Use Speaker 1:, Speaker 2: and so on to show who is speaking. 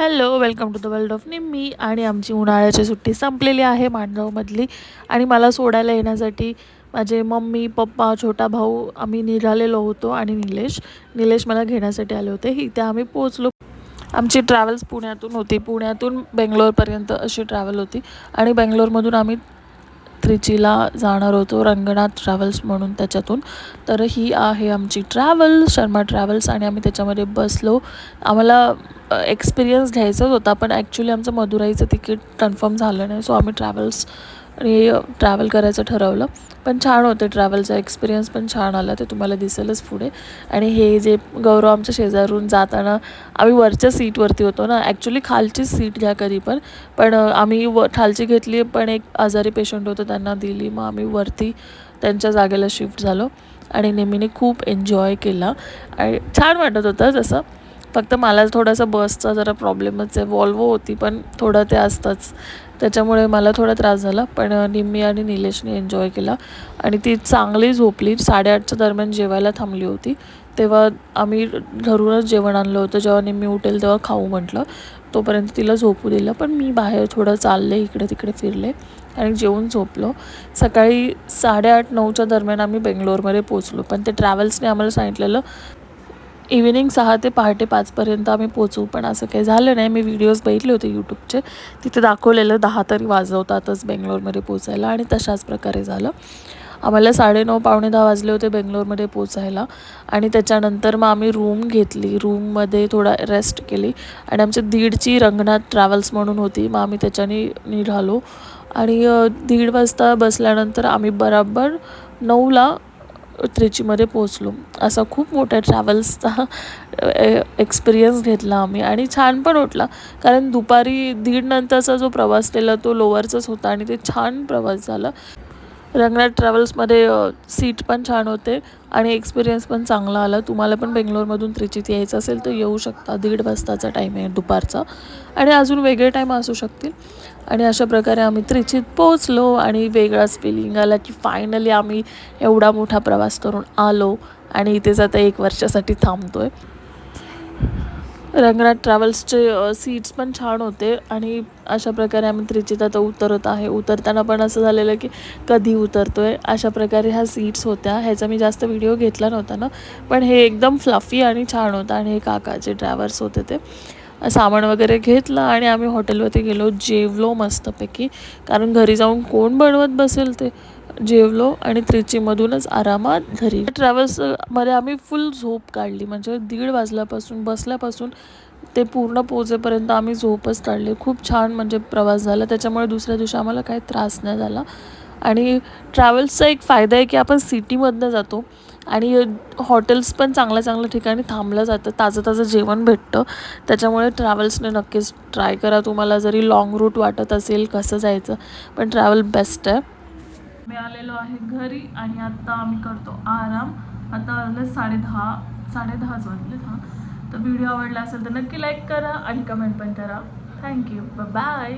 Speaker 1: Hello welcome to the world of Nimmi आणि आमची उन्हाळ्याची सुट्टी संपलेली आहे मांडगावमधली आणि मला सोडायला येण्यासाठी माझे मम्मी पप्पा छोटा भाऊ आम्ही निघालेलो होतो आणि निलेश. निलेश मला घेण्यासाठी आले होते. इथे आम्ही पोचलो आमची ट्रॅव्हल्स पुण्यातून होती. पुण्यातून बेंगलोरपर्यंत अशी ट्रॅव्हल होती. आणि बेंगलोरमधून आम्ही त्रिचीला जाणार होतो रंगनाथ ट्रॅव्हल्स म्हणून त्याच्यातून. तर ही आहे आमची ट्रॅव्हल शर्मा ट्रॅव्हल्स आणि आम्ही त्याच्यामध्ये बसलो. आम्हाला एक्सपिरियन्स घ्यायचाच होता पण ॲक्च्युली आमचं मदुराईचं तिकीट कन्फर्म झालं नाही. सो आम्ही ट्रॅव्हल्स आणि ट्रॅव्हल करायचं ठरवलं. पण छान होते ट्रॅव्हलचा एक्सपिरियन्स पण छान आला ते तुम्हाला दिसेलच पुढे. आणि हे जे गौरव आमच्या शेजारून जाताना आम्ही वरच्या सीटवरती होतो ना. ॲक्च्युली खालचीच सीट घ्या कधी पण. पण आम्ही व खालची घेतली पण एक आजारी पेशंट होतं त्यांना दिली. मग आम्ही वरती त्यांच्या जागेला शिफ्ट झालो. आणि नेहमीने खूप एन्जॉय केला. आणि छान वाटत होतं जसं. फक्त मला थोडासा बसचा जरा प्रॉब्लेमच आहे. वॉल्वो होती पण थोडं ते असतंच. त्याच्यामुळे मला थोडा त्रास झाला पण निम्मी आणि निलेशने एन्जॉय केला. आणि ती चांगली झोपली. साडेआठच्या दरम्यान जेवायला थांबली होती. तेव्हा आम्ही घरूनच जेवण आणलं होतं. जेव्हा निम्मी उठेल तेव्हा खाऊ म्हटलं. तोपर्यंत तिला झोपू दिलं पण मी बाहेर थोडं चालले इकडे तिकडे फिरले आणि जेवून झोपलो. सकाळी साडेआठ नऊच्या दरम्यान आम्ही बेंगलोरमध्ये पोचलो पण ते ट्रॅव्हल्सने आम्हाला सांगितलेलं इव्हिनिंग सहा ते पहाटे पाचपर्यंत आम्ही पोचू. पण असं काही झालं नाही. मी व्हिडिओज बघितले होते यूट्यूबचे तिथे दाखवलेलं दहा तरी वाजवतातच बेंगलोरमध्ये पोचायला आणि तशाच प्रकारे झालं. आम्हाला साडेनऊ पावणे दहा वाजले होते बेंगलोरमध्ये पोचायला. आणि त्याच्यानंतर मग आम्ही रूम घेतली. रूममध्ये थोडा रेस्ट केली. आणि आमची दीडची रंगनाथ ट्रॅव्हल्स म्हणून होती. मग आम्ही त्याच्याने निघालो. आणि दीड वाजता बसल्यानंतर आम्ही बराबर नऊला त्रिचीमध्ये पोचलो असा खूप मोठ्या ट्रॅव्हल्सचा एक्सपिरियन्स घेतला आम्ही आणि छान पण उठला कारण दुपारी दीड नंतरचा जो प्रवास केला तो लोअरचाच होता आणि ते छान प्रवास झाला. रंगनाथ ट्रॅव्हल्समध्ये सीट पण छान होते आणि एक्सपिरियन्स पण चांगला आला. तुम्हाला पण बेंगलोरमधून त्रिचीत यायचं असेल तर येऊ शकता. दीड वाजताचा टाईम आहे दुपारचा आणि अजून वेगळे टाईम असू शकतील. आणि अशा प्रकारे आम्ही त्रिचीत पोचलो आणि वेगळाच फिलिंग आला की फायनली आम्ही एवढा मोठा प्रवास करून आलो आणि इथेच आता एक वर्षासाठी थांबतो आहे रंगनाथ ट्रॅव्हल्सचे सीट्स पण छान होते आणि अशा प्रकारे आम्ही त्रिचित आता उतरत आहे. उतरताना पण असं झालेलं की कधी उतरतो आहे अशा प्रकारे ह्या सीट्स होत्या. ह्याचा मी जास्त व्हिडिओ घेतला नव्हता ना. पण हे एकदम फ्लफी आणि छान होतं आणि हे काकाचे ड्रायव्हर्स होते ते. सामान वगैरे घेतलं आणि आम्ही हॉटेलवरती गेलो. जेवलो मस्तपैकी. कारण घरी जाऊन कोण बनवत बसेल ते? जेवलो आणि त्रिचीमधूनच आरामात घरी. ट्रॅव्हल्समध्ये आम्ही फुल झोप काढली. म्हणजे दीड वाजल्यापासून बसल्यापासून ते पूर्ण पोचेपर्यंत आम्ही झोपच काढली. खूप छान म्हणजे प्रवास झाला. त्याच्यामुळे दुसऱ्या दिवशी आम्हाला काही त्रास नाही झाला. आणि ट्रॅव्हल्सचा एक फायदा आहे की आपण सिटीमधनं जातो आणि हॉटेल्स पण चांगल्या चांगल्या ठिकाणी थांबलं जातं ताजं ताजं जेवण भेटतं. त्याच्यामुळे ट्रॅव्हल्सने नक्कीच ट्राय करा. तुम्हाला जरी लाँग रूट वाटत असेल कसं जायचं पण ट्रॅव्हल बेस्ट आहे. मी आलेलो आहे घरी आणि आत्ता आम्ही करतो आराम. आता आलं साडे दहा साडे दहाच वाजले. हां तर व्हिडिओ आवडला असेल तर नक्की लाईक करा आणि कमेंट पण करा. Thank you bye